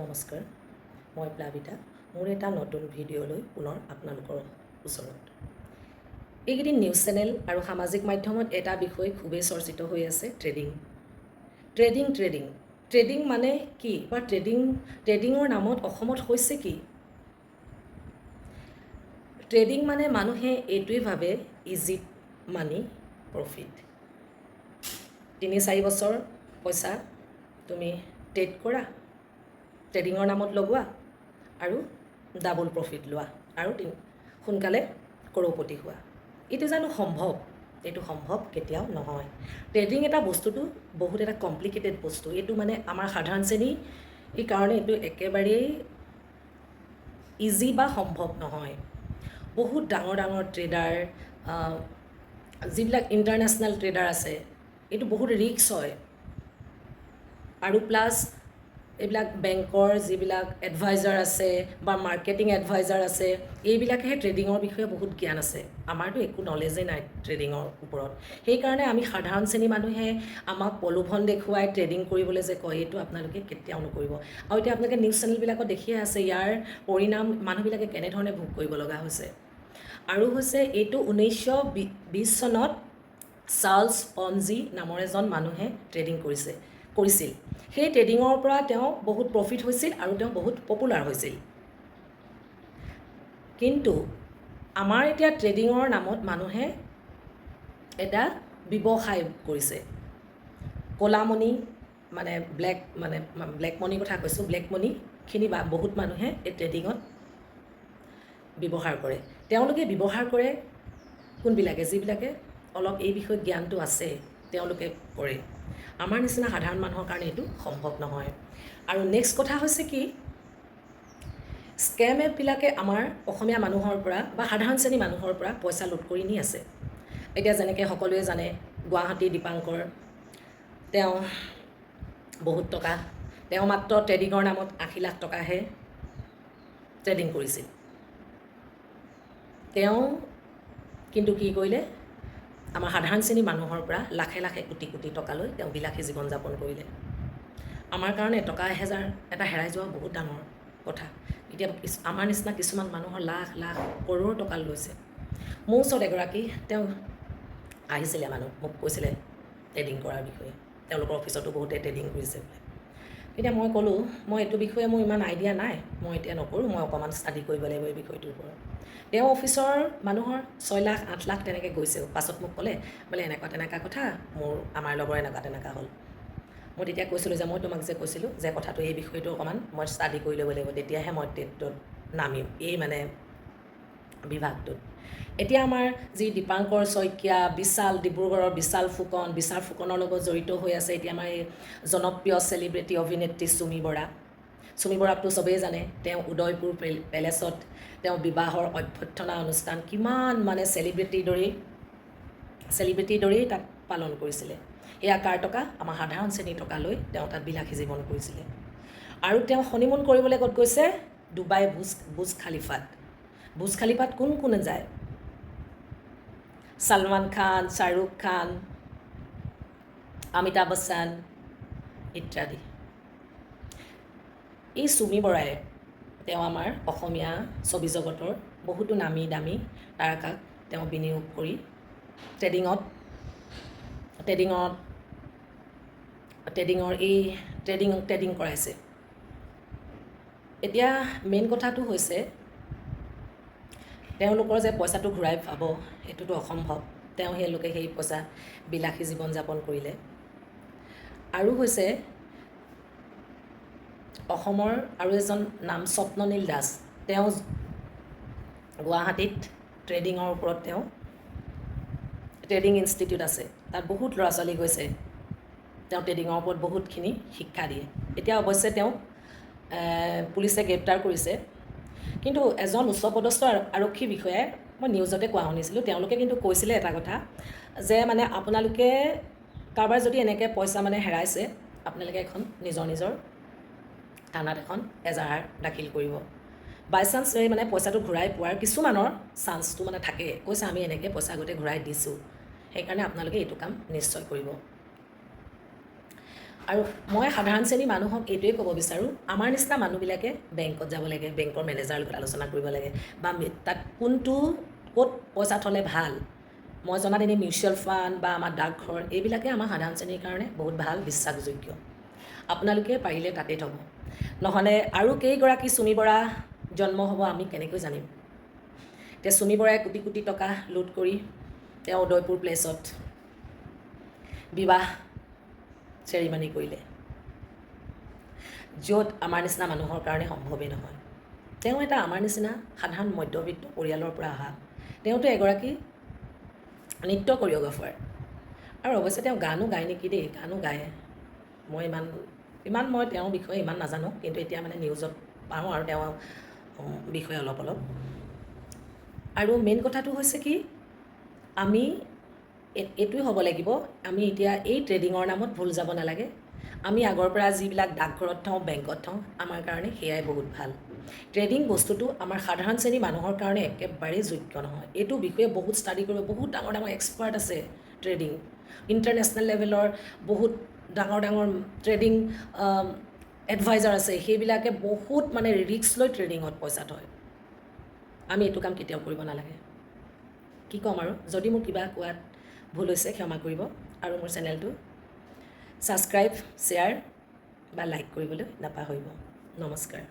নমস্কাৰ মই প্লাবিতা। মোৰ এটা নতুন ভিডিঅ'লৈ পুনৰ আপোনালোকৰ ওচৰত। এইকেইদিন নিউজ চেনেল আৰু সামাজিক মাধ্যমত এটা বিষয় খুবেই চৰ্চিত হৈ আছে ট্ৰেডিং। Trading trading. ট্ৰেডিং মানে কি বা ট্ৰেডিং ট্ৰেডিঙৰ নামত অসমত হৈছে কি? ট্ৰেডিং মানে মানুহে এইটোৱেই ভাবে ইজি মানি প্ৰফিট তিনি চাৰি বছৰ পইচা তুমি ট্ৰেড কৰা ট্ৰেডিঙৰ নামত লগোৱা আৰু ডাবল প্ৰফিট লোৱা আৰু সোনকালে কৰৌপতি হোৱা। এইটো জানো সম্ভৱ? এইটো সম্ভৱ কেতিয়াও নহয়। ট্ৰেডিং এটা বস্তুটো বহুত এটা কমপ্লিকেটেড বস্তু। এইটো মানে আমাৰ সাধাৰণ শ্ৰেণী এই কাৰণে এইটো একেবাৰেই ইজি বা সম্ভৱ নহয়। বহুত ডাঙৰ ডাঙৰ ট্ৰেডাৰ যিবিলাক ইণ্টাৰনেশ্যনেল ট্ৰেডাৰ আছে এইটো বহুত ৰিস্ক হয়। আৰু প্লাছ এইবিলাক বেংকৰ যিবিলাক এডভাইজাৰ আছে বা মাৰ্কেটিং এডভাইজাৰ আছে এইবিলাকেহে ট্ৰেডিঙৰ বিষয়ে বহুত জ্ঞান আছে। আমাৰতো একো নলেজেই নাই ট্ৰেডিঙৰ ওপৰত। সেইকাৰণে আমি সাধাৰণ শ্ৰেণীৰ মানুহে আমাক প্ৰলোভন দেখুৱাই ট্ৰেডিং কৰিবলৈ যে কয় এইটো আপোনালোকে কেতিয়াও নকৰিব। আৰু এতিয়া আপোনালোকে নিউজ চেনেলবিলাকত দেখিয়ে আছে ইয়াৰ পৰিণাম মানুহবিলাকে কেনেধৰণে ভোগ কৰিব লগা হৈছে। আৰু হৈছে এইটো ঊনৈছশ বিছ চনত চাৰ্লছ পনজি নামৰ এজন মানুহে ট্ৰেডিং কৰিছে। কৰিছিল। সেই ট্ৰেডিঙৰ পৰা তেওঁ বহুত প্ৰফিট হৈছিল আৰু তেওঁ বহুত পপুলাৰ হৈছিল। কিন্তু আমাৰ এতিয়া ট্ৰেডিঙৰ নামত মানুহে এটা ব্যৱসায় কৰিছে। ক'লামণি মানে ব্লেক মানে ব্লেক মনিৰ কথা কৈছোঁ ব্লেক মনিখিনি বা বহুত মানুহে এই ট্ৰেডিঙত ব্যৱহাৰ কৰে। তেওঁলোকে ব্যৱহাৰ কৰে কোনবিলাকে? যিবিলাকে অলপ এই বিষয়ে জ্ঞানটো আছে তেওঁলোকে কৰে। আমাৰ নিচিনা সাধাৰণ মানুহৰ কাৰণে এইটো সম্ভৱ নহয়। আৰু নেক্সট কথা হৈছে কি স্কেম এপবিলাকে আমাৰ অসমীয়া মানুহৰ পৰা বা সাধাৰণ শ্ৰেণীৰ মানুহৰ পৰা পইচা লুট কৰি নি আছে। এতিয়া যেনেকৈ সকলোৱে জানে গুৱাহাটী দীপাংকৰ তেওঁ বহুত টকা তেওঁ মাত্ৰ ট্ৰেডিঙৰ নামত আশী লাখ টকাহে ট্ৰেডিং কৰিছিল। তেওঁ কিন্তু কি কৰিলে? আমাৰ সাধাৰণ শ্ৰেণীৰ মানুহৰ পৰা লাখে লাখে কোটি কোটি টকালৈ তেওঁ বিলাসী জীৱন যাপন কৰিলে। আমাৰ কাৰণে টকা এহেজাৰ এটা হেৰাই যোৱা বহুত ডাঙৰ কথা। এতিয়া আমাৰ নিচিনা কিছুমান মানুহৰ লাখ লাখ কৰোৰ টকা লৈছে। মোৰ ওচৰত এগৰাকী তেওঁ আহিছিলে মানুহ মোক কৈছিলে ট্ৰেডিং কৰাৰ বিষয়ে। তেওঁলোকৰ অফিচতো বহুতে ট্ৰেডিং কৰিছে বোলে। এতিয়া মই ক'লোঁ মই এইটো বিষয়ে মোৰ ইমান আইডিয়া নাই। মই এতিয়া নকৰোঁ মই অকণমান ষ্টাডি কৰিব লাগিব এই বিষয়টোৰ ওপৰত। তেওঁ অফিচৰ মানুহৰ ছয় লাখ আঠ লাখ তেনেকৈ গৈছেও পাছত মোক ক'লে বোলে এনেকুৱা তেনেকুৱা কথা মোৰ আমাৰ লগৰ এনেকুৱা তেনেকুৱা হ'ল। মই তেতিয়া কৈছিলোঁ যে মই তোমাক যে কৈছিলোঁ যে কথাটো এই বিষয়টো অকণমান মই ষ্টাডি কৰি ল'ব লাগিব। তেতিয়াহে মই টেটটোত নামিম। এই মানে বিভাগটোত। এতিয়া আমাৰ যি দীপাংকৰ শইকীয়া বিশাল ডিব্ৰুগড়ৰ বিশাল ফুকন বিশাল ফুকনৰ লগত জড়িত হৈ আছে এতিয়া আমাৰ এই জনপ্ৰিয় চেলিব্ৰিটি অভিনেত্ৰী চুমি বৰা। চুমি বৰাকতো চবেই জানে তেওঁ উদয়পুৰ পেল- পেলেচত তেওঁ বিবাহৰ অভ্যৰ্থনা অনুষ্ঠান কিমান মানে চেলিব্ৰিটিৰ দৰেই চেলিব্ৰিটিৰ দৰেই তাত পালন কৰিছিলে। এয়া কাৰ টকা? আমাৰ সাধাৰণ শ্ৰেণীৰ টকা লৈ তেওঁ তাত বিলাসী জীৱন কৰিছিলে। আৰু তেওঁ হনিমুন কৰিবলৈ ক'ত গৈছে? ডুবাই বুজ বুজ খালিফাত। বুজ খালিফাত কোন কোনে যায়? ছালমান খান শ্বাহৰুখ খান অমিতাভ বচ্চন ইত্যাদি। এই চুমি বৰাই তেওঁ আমাৰ অসমীয়া ছবি জগতৰ বহুতো নামী দামী তাৰকাক তেওঁ বিনিয়োগ কৰি ট্ৰেডিঙত ট্ৰেডিঙত ট্ৰেডিঙৰ এই ট্ৰেডিং ট্ৰেডিং কৰাইছে। এতিয়া মেইন কথাটো হৈছে তেওঁলোকৰ যে পইচাটো ঘূৰাই পাব সেইটোতো অসম্ভৱ। তেওঁ সেইলোকে সেই পইচা বিলাসী জীৱন যাপন কৰিলে। আৰু হৈছে অসমৰ আৰু এজন নাম স্বপ্ননীল দাস। তেওঁ গুৱাহাটীত ট্ৰেডিঙৰ ওপৰত তেওঁ ট্ৰেডিং ইনষ্টিটিউট আছে। তাত বহুত ল'ৰা ছোৱালী গৈছে। তেওঁ ট্ৰেডিঙৰ ওপৰত বহুতখিনি শিক্ষা দিয়ে। এতিয়া অৱশ্যে তেওঁক পুলিচে গ্ৰেপ্তাৰ কৰিছে। কিন্তু এজন উচ্চপদস্থ আৰ- আৰক্ষী বিষয়াই মই নিউজতে কোৱা শুনিছিলোঁ তেওঁলোকে কিন্তু কৈছিলে এটা কথা যে মানে আপোনালোকে কাৰোবাৰ যদি এনেকৈ পইচা মানে হেৰাইছে আপোনালোকে এখন নিজৰ নিজৰ থানাত এখন এজাহাৰ দাখিল কৰিব। বাই চান্স এই মানে পইচাটো ঘূৰাই পোৱাৰ কিছুমানৰ চান্সটো মানে থাকে। কৈছে আমি এনেকৈ পইচা আগতে ঘূৰাই দিছোঁ। সেইকাৰণে আপোনালোকে এইটো কাম নিশ্চয় কৰিব। আৰু মই সাধাৰণ শ্ৰেণীৰ মানুহক এইটোৱে ক'ব বিচাৰোঁ আমাৰ নিচিনা মানুহবিলাকে বেংকত যাব লাগে বেংকৰ মেনেজাৰৰ লগত আলোচনা কৰিব লাগে বা তাত কোনটো ক'ত পইচা থ'লে ভাল মই জনাত এনেই মিউচুৱেল ফাণ্ড বা আমাৰ ডাকঘৰ এইবিলাকে আমাৰ সাধাৰণ শ্ৰেণীৰ কাৰণে বহুত ভাল বিশ্বাসযোগ্য। আপোনালোকে পাৰিলে তাতে থ'ব। নহ'লে আৰু কেইগৰাকী চুমি বৰা জন্ম হ'ব আমি কেনেকৈ জানিম? এতিয়া চুমি বৰাই কোটি কোটি টকা লুট কৰি তেওঁ উদয়পুৰ প্লেচত বিবাহ চেৰিমনি কৰিলে। য'ত আমাৰ নিচিনা মানুহৰ কাৰণে সম্ভৱেই নহয়। তেওঁ এটা আমাৰ নিচিনা সাধাৰণ মধ্যবিত্ত পৰিয়ালৰ পৰা অহা। তেওঁতো এগৰাকী নৃত্য কৰিঅ'গ্ৰাফাৰ আৰু অৱশ্যে তেওঁ গানো গায় নেকি দেই গানো গায়। মই ইমান ইমান মই তেওঁৰ বিষয়ে ইমান নাজানো কিন্তু এতিয়া মানে নিউজত পাওঁ আৰু উম, বিষয়ে অলপ অলপ। আৰু মেইন কথাটো হৈছে কি আমি এইটোৱে হ'ব লাগিব। আমি এতিয়া এই ট্ৰেডিঙৰ নামত ভুল যাব নালাগে। আমি আগৰ পৰা যিবিলাক ডাকঘৰত থওঁ বেংকত থওঁ আমাৰ কাৰণে সেয়াই বহুত ভাল। ট্ৰেডিং বস্তুটো আমাৰ সাধাৰণ শ্ৰেণীৰ মানুহৰ কাৰণে একেবাৰেই যোগ্য নহয়। এইটো বিষয়ে বহুত ষ্টাডি কৰিব বহুত ডাঙৰ ডাঙৰ এক্সপাৰ্ট আছে ট্ৰেডিং ইণ্টাৰনেশ্যনেল লেভেলৰ বহুত ডাঙৰ ডাঙৰ ট্ৰেডিং এডভাইজাৰ আছে। সেইবিলাকে বহুত মানে ৰিস্ক লৈ ট্ৰেডিঙত পইচা থয়। আমি এইটো কাম কেতিয়াও কৰিব নালাগে। কি ক'ম আৰু? যদি মোৰ কিবা কোৱাত ভুল হৈছে ক্ষমা কৰিব। আৰু মোৰ চেনেলটো ছাবস্ক্ৰাইব শ্বেয়াৰ বা লাইক কৰিবলৈ নাপাহৰিব। নমস্কাৰ।